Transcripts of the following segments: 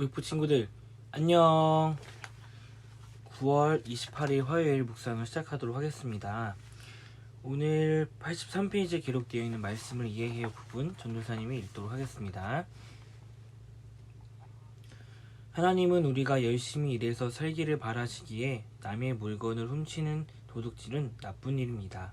오이프 친구들 안녕 9월 28일 화요일 묵상을 시작하도록 하겠습니다 오늘 83페이지에 기록되어 있는 말씀을 이해해요 부분 전도사님이 읽도록 하겠습니다 하나님은 우리가 열심히 일해서 살기를 바라시기에 남의 물건을 훔치는 도둑질은 나쁜 일입니다.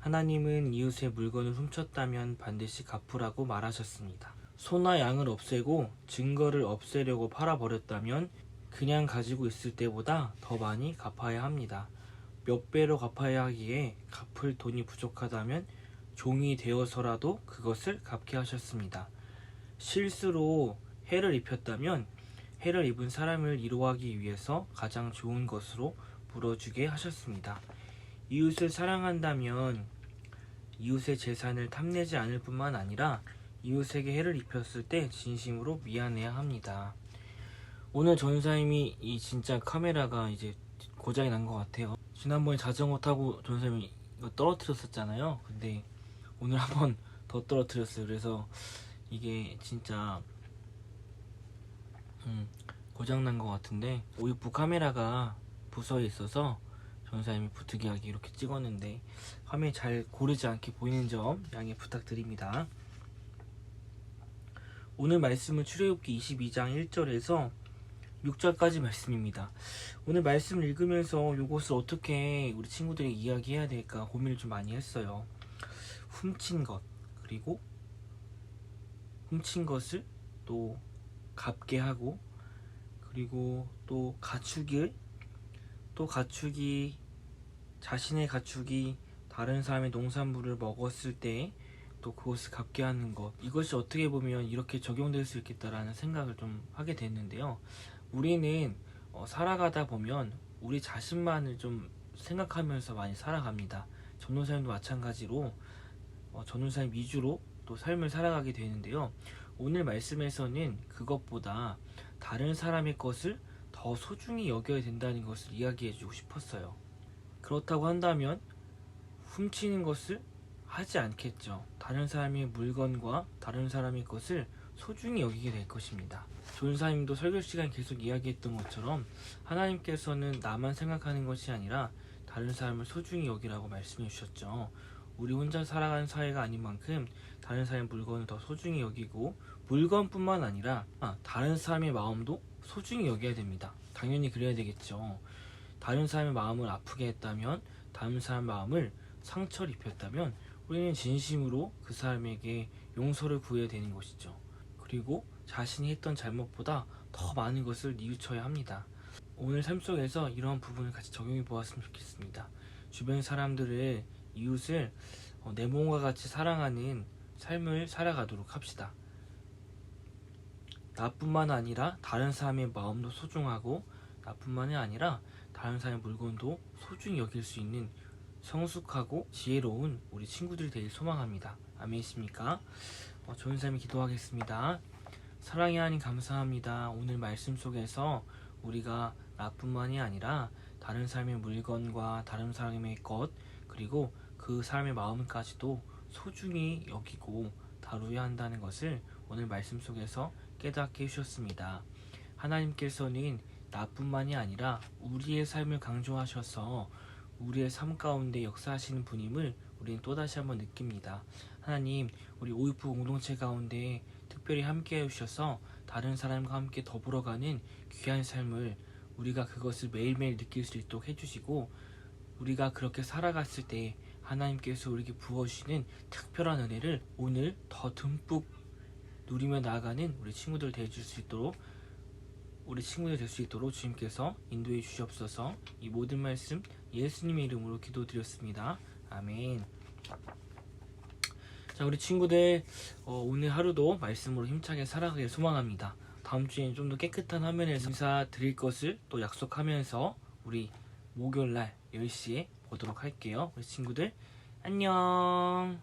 하나님은 이웃의 물건을 훔쳤다면 반드시 갚으라고 말하셨습니다. 소나 양을 없애고 증거를 없애려고 팔아버렸다면 그냥 가지고 있을 때보다 더 많이 갚아야 합니다. 몇 배로 갚아야 하기에 갚을 돈이 부족하다면 종이 되어서라도 그것을 갚게 하셨습니다. 실수로 해를 입혔다면 해를 입은 사람을 위로하기 위해서 가장 좋은 것으로 물어주게 하셨습니다. 이웃을 사랑한다면 이웃의 재산을 탐내지 않을 뿐만 아니라 이웃에게 해를 입혔을 때 진심으로 미안해야 합니다. 오늘 전사님이 이 진짜 카메라가 이제 고장이 난 것 같아요. 지난번에 자전거 타고 전사님이 이거 떨어뜨렸었잖아요. 근데 오늘 한번 더 떨어뜨렸어요. 그래서 이게 진짜 음, 고장난 것 같은데 오이프 카메라가 부서에 있어서 전사님이 부득이하게 이렇게 찍었는데 화면이 잘 고르지 않게 보이는 점 양해 부탁드립니다. 오늘 말씀은 출애굽기 22장 1절에서 6절까지 말씀입니다. 오늘 말씀을 읽으면서 이것을 어떻게 우리 친구들이 이야기해야 될까 고민을 좀 많이 했어요. 훔친 것 그리고 훔친 것을 또 갚게 하고 그리고 또 가축을 또 가축이 자신의 가축이 다른 사람의 농산물을 먹었을 때 또 그것을 갚게 하는 것 이것이 어떻게 보면 이렇게 적용될 수 있겠다라는 생각을 좀 하게 됐는데요. 우리는 어, 살아가다 보면 우리 자신만을 좀 생각하면서 많이 살아갑니다. 전도사님도 마찬가지로 어, 전도사님 위주로 또 삶을 살아가게 되는데요. 오늘 말씀에서는 그것보다 다른 사람의 것을 더 소중히 여겨야 된다는 것을 이야기해 주고 싶었어요. 그렇다고 한다면 훔치는 것을 하지 않겠죠. 다른 사람의 물건과 다른 사람의 것을 소중히 여기게 될 것입니다. 조은사님도 설교 시간 계속 이야기했던 것처럼 하나님께서는 나만 생각하는 것이 아니라 다른 사람을 소중히 여기라고 말씀해 주셨죠. 우리 혼자 살아가는 사회가 아닌 만큼 다른 사람의 물건을 더 소중히 여기고 물건뿐만 아니라 아, 다른 사람의 마음도 소중히 여겨야 됩니다. 당연히 그래야 되겠죠. 다른 사람의 마음을 아프게 했다면 다른 사람 마음을 상처를 입혔다면 우리는 진심으로 그 사람에게 용서를 구해야 되는 것이죠. 그리고 자신이 했던 잘못보다 더 많은 것을 뉘우쳐야 합니다. 오늘 삶 속에서 이러한 부분을 같이 적용해 보았으면 좋겠습니다. 주변 사람들을 이웃을 어, 내 몸과 같이 사랑하는 삶을 살아가도록 합시다. 나뿐만 아니라 다른 사람의 마음도 소중하고 나뿐만이 아니라 다른 사람의 물건도 소중히 여길 수 있는 성숙하고 지혜로운 우리 친구들이 되길 소망합니다. 아멘이십니까? 어, 좋은 삶을 기도하겠습니다. 사랑의 하나님 감사합니다. 오늘 말씀 속에서 우리가 나뿐만이 아니라 다른 사람의 물건과 다른 사람의 것 그리고 그 사람의 마음까지도 소중히 여기고 다루어야 한다는 것을 오늘 말씀 속에서 깨닫게 해주셨습니다. 하나님께서는 나뿐만이 아니라 우리의 삶을 강조하셔서 우리의 삶 가운데 역사하시는 분임을 우리는 또다시 한번 느낍니다. 하나님, 우리 오이프 공동체 가운데 특별히 함께 해주셔서 다른 사람과 함께 더불어가는 귀한 삶을 우리가 그것을 매일매일 느낄 수 있도록 해주시고 우리가 그렇게 살아갔을 때 하나님께서 우리에게 부어주시는 특별한 은혜를 오늘 더 듬뿍 누리며 나아가는 우리 친구들 되어줄 수 있도록 우리 친구들 될 수 있도록 주님께서 인도해 주시옵소서 이 모든 말씀 예수님의 이름으로 기도드렸습니다. 아멘. 자, 우리 친구들 어, 오늘 하루도 말씀으로 힘차게 살아가길 소망합니다. 다음 주에는 좀 더 깨끗한 화면에서 인사 드릴 것을 또 약속하면서 우리 목요일 날 10시에 보도록 할게요. 우리 친구들 안녕.